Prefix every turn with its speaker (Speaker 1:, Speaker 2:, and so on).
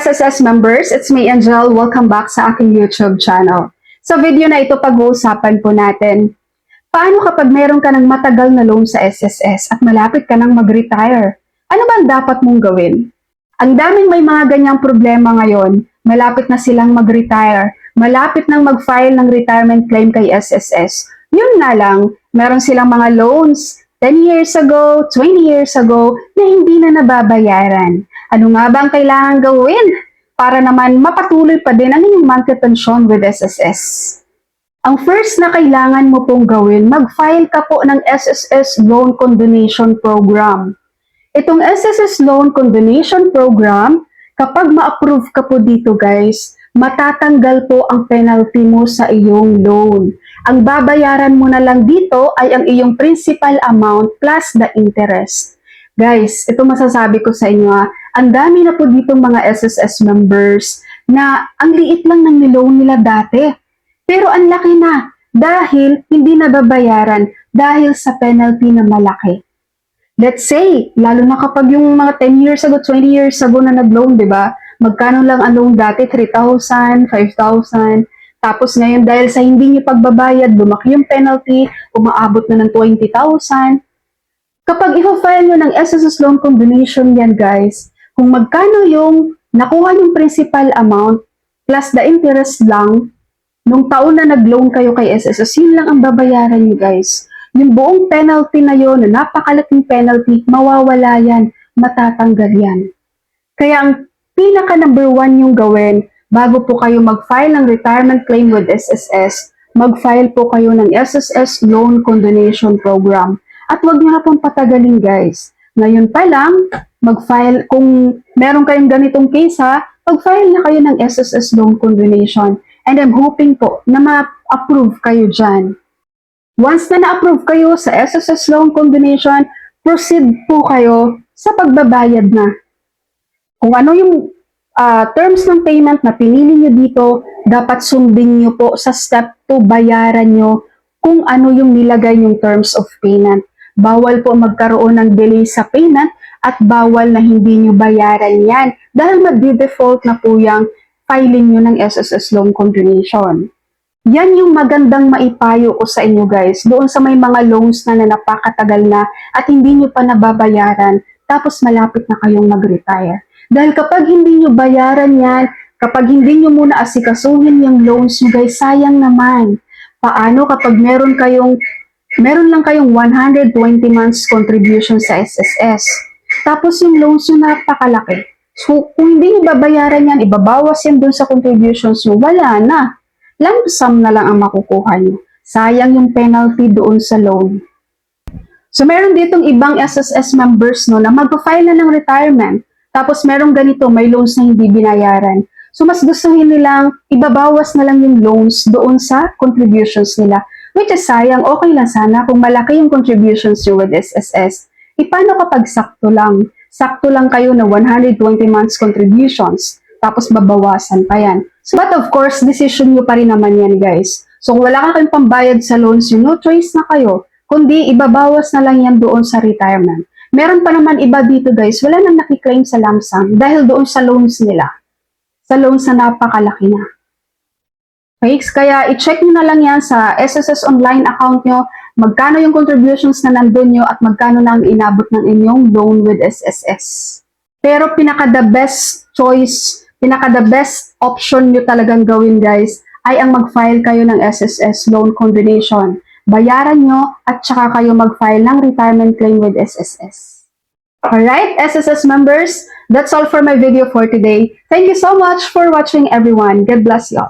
Speaker 1: SSS members, it's me Angel. Welcome back sa aking YouTube channel. Sa video na ito, pag-uusapan po natin, paano kapag meron ka ng matagal na loan sa SSS at malapit ka nang mag-retire? Ano ba ang dapat mong gawin? Ang daming may mga ganyang problema ngayon, malapit na silang mag-retire, malapit nang mag-file ng retirement claim kay SSS. Yun nga lang, meron silang mga loans 10 years ago, 20 years ago na hindi na nababayaran. Ano nga ba ang kailangan gawin para naman mapatuloy pa din ang inyong monthly pension with SSS? Ang first na kailangan mo pong gawin, mag-file ka po ng SSS Loan Condonation Program. Itong SSS Loan Condonation Program, kapag ma-approve ka po dito guys, matatanggal po ang penalty mo sa iyong loan. Ang babayaran mo na lang dito ay ang iyong principal amount plus the interest. Guys, ito masasabi ko sa inyo ah, ang dami na po dito mga SSS members na ang liit lang ng niloan nila dati. Pero ang laki na dahil hindi nababayaran dahil sa penalty na malaki. Let's say, lalo na kapag yung mga 10 years ago, 20 years ago na nag-loan, di ba? Magkano lang ang loan dati? 3,000, 5,000. Tapos ngayon dahil sa hindi niyo pagbabayad, lumaki yung penalty, umaabot na ng 20,000. Kapag i-file nyo ng SSS loan combination yan guys, kung magkano yung nakuha yung principal amount plus the interest lang, nung taon na nag-loan kayo kay SSS, yun lang ang babayaran nyo guys. Yung buong penalty na yun, na napakalaking penalty, mawawala yan, matatanggal yan. Kaya ang pinaka number one yung gawin, bago po kayo mag-file ng retirement claim with SSS, mag-file po kayo ng SSS Loan Condonation Program. At huwag niyo na pong patagalin guys. Ngayon pa lang, mag-file, kung meron kayong ganitong case ha, mag-file na kayo ng SSS Loan Condonation. And I'm hoping po na ma-approve kayo dyan. Once na na-approve kayo sa SSS Loan Combination, proceed po kayo sa pagbabayad na. Kung ano yung ah, terms ng payment na pinili nyo dito, dapat sundin nyo po sa step 2, bayaran nyo kung ano yung nilagay yung terms of payment. Bawal po magkaroon ng delay sa payment at bawal na hindi nyo bayaran yan dahil mag-default na po yung filing nyo ng SSS Loan Combination. Yan yung magandang maipayo ko sa inyo guys, doon sa may mga loans na, na napakatagal na at hindi nyo pa nababayaran, tapos malapit na kayong mag-retire. Dahil kapag hindi nyo bayaran yan, kapag hindi nyo muna asikasuhin yung loans nyo guys, sayang naman. Paano kapag meron kayong, meron lang kayong 120 months contribution sa SSS, tapos yung loans nyo napakalaki. So, kung hindi nyo babayaran yan, ibabawas yan dun sa contributions nyo, wala na lump sum na lang ang makukuha nyo. Sayang yung penalty doon sa loan. So, meron ditong ibang SSS members no, na mag-file na ng retirement. Tapos, meron ganito, may loans na hindi binayaran. So, mas gustuhin nilang ibabawas na lang yung loans doon sa contributions nila. Which is sayang, okay lang sana kung malaki yung contributions nyo with SSS. E paano kapag sakto lang? Sakto lang kayo na 120 months contributions. Tapos babawasan pa yan. So, but of course, decision nyo pa rin naman yan, guys. So, kung wala ka kayong pambayad sa loans nyo, no choice na kayo. Kundi, ibabawas na lang yan doon sa retirement. Meron pa naman iba dito, guys. Wala nang nakiklaim sa lump sum dahil doon sa loans nila. Sa loans na napakalaki na. Okay, kaya i-check nyo na lang yan sa SSS online account nyo, magkano yung contributions na nandun nyo at magkano na ang inabot ng inyong loan with SSS. Pero pinaka the best choice pinaka the best option nyo talagang gawin guys ay ang mag-file kayo ng SSS loan combination. Bayaran nyo at saka kayo mag-file ng retirement claim with SSS. Alright, SSS members, that's all for my video for today. Thank you so much for watching everyone. God bless you.